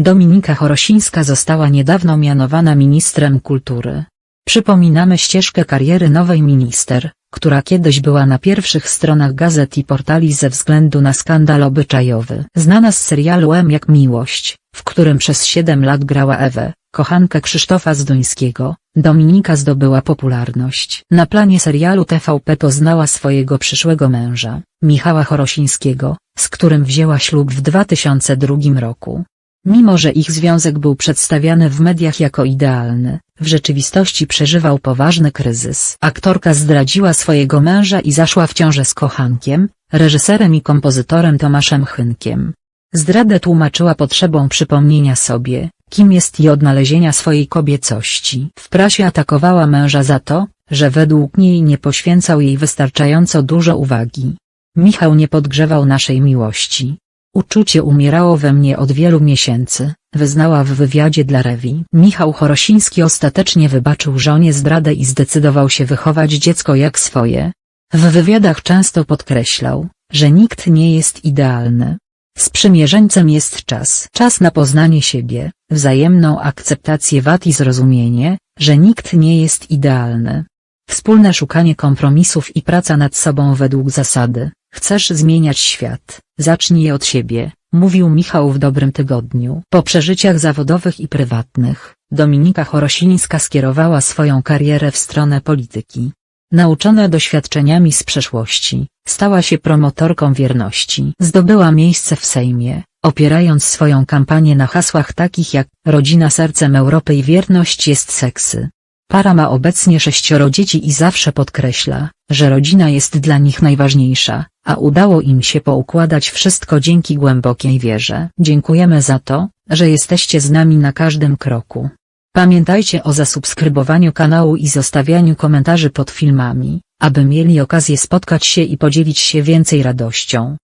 Dominika Chorosińska została niedawno mianowana ministrem kultury. Przypominamy ścieżkę kariery nowej minister, która kiedyś była na pierwszych stronach gazet i portali ze względu na skandal obyczajowy. Znana z serialu M jak miłość, w którym przez 7 lat grała Ewę, kochankę Krzysztofa Zduńskiego, Dominika zdobyła popularność. Na planie serialu TVP poznała swojego przyszłego męża, Michała Chorosińskiego, z którym wzięła ślub w 2002 roku. Mimo że ich związek był przedstawiany w mediach jako idealny, w rzeczywistości przeżywał poważny kryzys. Aktorka zdradziła swojego męża i zaszła w ciążę z kochankiem, reżyserem i kompozytorem Tomaszem Chynkiem. Zdradę tłumaczyła potrzebą przypomnienia sobie, kim jest i odnalezienia swojej kobiecości. W prasie atakowała męża za to, że według niej nie poświęcał jej wystarczająco dużo uwagi. Michał nie podgrzewał naszej miłości. Uczucie umierało we mnie od wielu miesięcy, wyznała w wywiadzie dla Rewi. Michał Chorosiński ostatecznie wybaczył żonie zdradę i zdecydował się wychować dziecko jak swoje. W wywiadach często podkreślał, że nikt nie jest idealny. Sprzymierzeńcem jest czas. Czas na poznanie siebie, wzajemną akceptację wad i zrozumienie, że nikt nie jest idealny. Wspólne szukanie kompromisów i praca nad sobą według zasady, chcesz zmieniać świat, zacznij je od siebie, mówił Michał w dobrym tygodniu. Po przeżyciach zawodowych i prywatnych, Dominika Chorosińska skierowała swoją karierę w stronę polityki. Nauczona doświadczeniami z przeszłości, stała się promotorką wierności. Zdobyła miejsce w Sejmie, opierając swoją kampanię na hasłach takich jak Rodzina sercem Europy i wierność jest seksy. Para ma obecnie sześcioro dzieci i zawsze podkreśla, że rodzina jest dla nich najważniejsza, a udało im się poukładać wszystko dzięki głębokiej wierze. Dziękujemy za to, że jesteście z nami na każdym kroku. Pamiętajcie o zasubskrybowaniu kanału i zostawianiu komentarzy pod filmami, aby mieli okazję spotkać się i podzielić się więcej radością.